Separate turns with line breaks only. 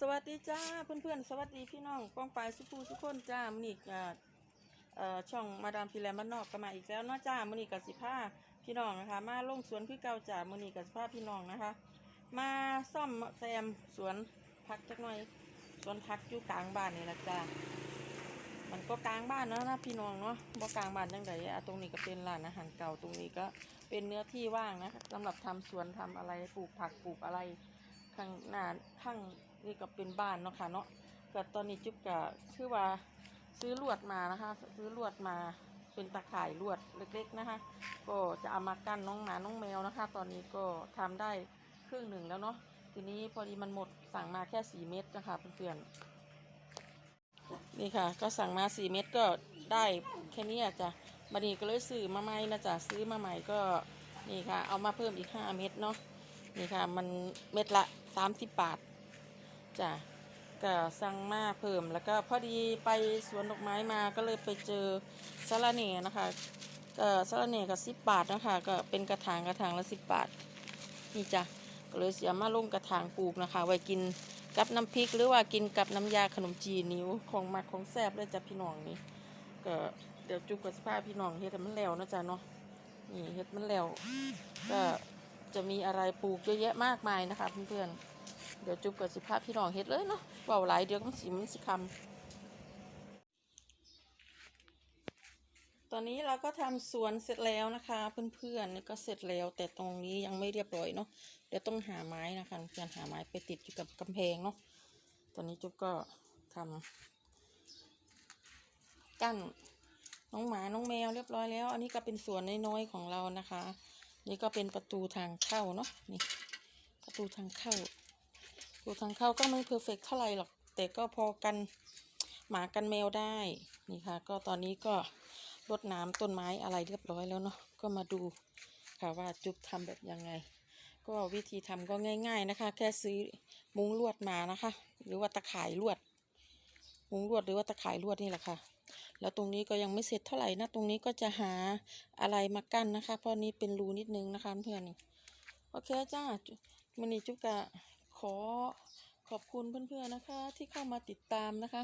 สวัสดีจ้าเพื่อนๆ สวัสดีพี่น้องป้องปลายสุภูสุกคนจ้ามื้อนี้ก็เอ่อช่องมาดามฟิแลนด์บ้านนอกก็มาอีกแล้วเนาะจ้ามื้อนี้ก็สิพาพี่น้องนะคะ มาลงสวนคือเก่าจ้ามื้อนี้ก็สิพาพี่น้องนะคะ มาซ่อมแซมสวนผักจักหน่อยสวนผักอยู่กลางบ้านนี่ละจ้ามันก็กลางบ้านเนาะนะพี่น้องเนาะบ่กลางบ้านจังไดอะตรงนี้ก็เป็นร้านอาหารเก่าตรงนี้ก็เป็นเนื้อที่ว่างนะคะสำหรับทำสวนทำอะไรปลูกผักปลูกอะไรข้างหน้าข้าง นี่ก็เป็นบ้านเนาะค่ะเนาะก็ตอนนี้จุ๊บก็คือว่าซื้อลวดมานะคะ ซื้อลวดมาเป็นตะข่ายลวดเล็กๆนะคะ ก็จะเอามากั้นน้องหมาน้องแมวนะคะ ตอนนี้ก็ทำได้ครึ่งหนึ่งแล้วเนาะทีนี้พอดีมันหมดสั่งมาแค่สี่เม็ดนะคะเพื่อนๆนี่ค่ะ ก็สั่งมาสี่เม็ดก็ได้แค่นี้อะจ้ะบัดนี้ก็เลยซื้อมาใหม่นะจ๊ะซื้อมาใหม่ก็นี่ค่ะ เอามาเพิ่มอีกห้าเม็ดเนาะนี่ค่ะ มันเม็ดละสามสิบบาท จ้ะก็สั่งมาเพิ่มแล้วก็พอดีไปสวนดอกไม้มาก็เลยไปเจอสะระเน่นะคะก็สะระเน่ก็สิบบาทนะคะ ก็เป็นกระถางกระถางละสิบบาทนี่จ้ะก็เลยเสียมาลงกระถางปลูกนะคะ ไว้กินกับน้ำพริกหรือว่ากินกับน้ำยาขนมจีนนิ้วของมักของแซบเลยจ้ะพี่น้องนี่ก็เดี๋ยวจุกกับสภาพพี่น้องเฮ็ดมันแล้วนะจ๊ะเนาะนี่เฮ็ดมันแล้วก็จะมีอะไรปลูกเยอะแยะมากมายนะคะเพื่อนๆ เดี๋ยวจุ๊บกับสิภาพพี่น้องเฮ็ดเลยเนาะเบาหลายเดี๋ยวมันสิมันสิคำตอนนี้เราก็ทำสวนเสร็จแล้วนะคะ เพื่อนๆนี่ก็เสร็จแล้ว แต่ตรงนี้ยังไม่เรียบร้อยเนาะเดี๋ยวต้องหาไม้นะคะเพื่อนหาไม้ไปติดอยู่กับกำแพงเนาะตอนนี้จุ๊บก็ทำกั้นน้องหมาน้องแมวเรียบร้อยแล้ว อันนี้ก็เป็นสวนน้อยๆของเรานะคะ นี่ก็เป็นประตูทางเข้าเนาะนี่ประตูทางเข้า รูทางเข้าก็ไม่เพอร์เฟกเท่าไหร่หรอก แต่ก็พอกันหมากันแมวได้ นี่ค่ะ ก็ตอนนี้ก็รดน้ำต้นไม้อะไรเรียบร้อยแล้วเนาะ ก็มาดูค่ะว่าจุ๊บทำแบบยังไง ก็วิธีทำก็ง่าย ๆนะคะ แค่ซื้อมุ้งลวดมานะคะ หรือว่าตะข่ายลวด มุ้งลวดหรือว่าตะข่ายลวดนี่แหละค่ะ แล้วตรงนี้ก็ยังไม่เสร็จเท่าไหร่นะ ตรงนี้ก็จะหาอะไรมากั้นนะคะ เพราะนี้เป็นรูนิดนึงนะคะเพื่อนๆโอเคจ้าวันนี้จุ๊กกะ ขอขอบคุณเพื่อนๆนะคะ ที่เข้ามาติดตามนะคะ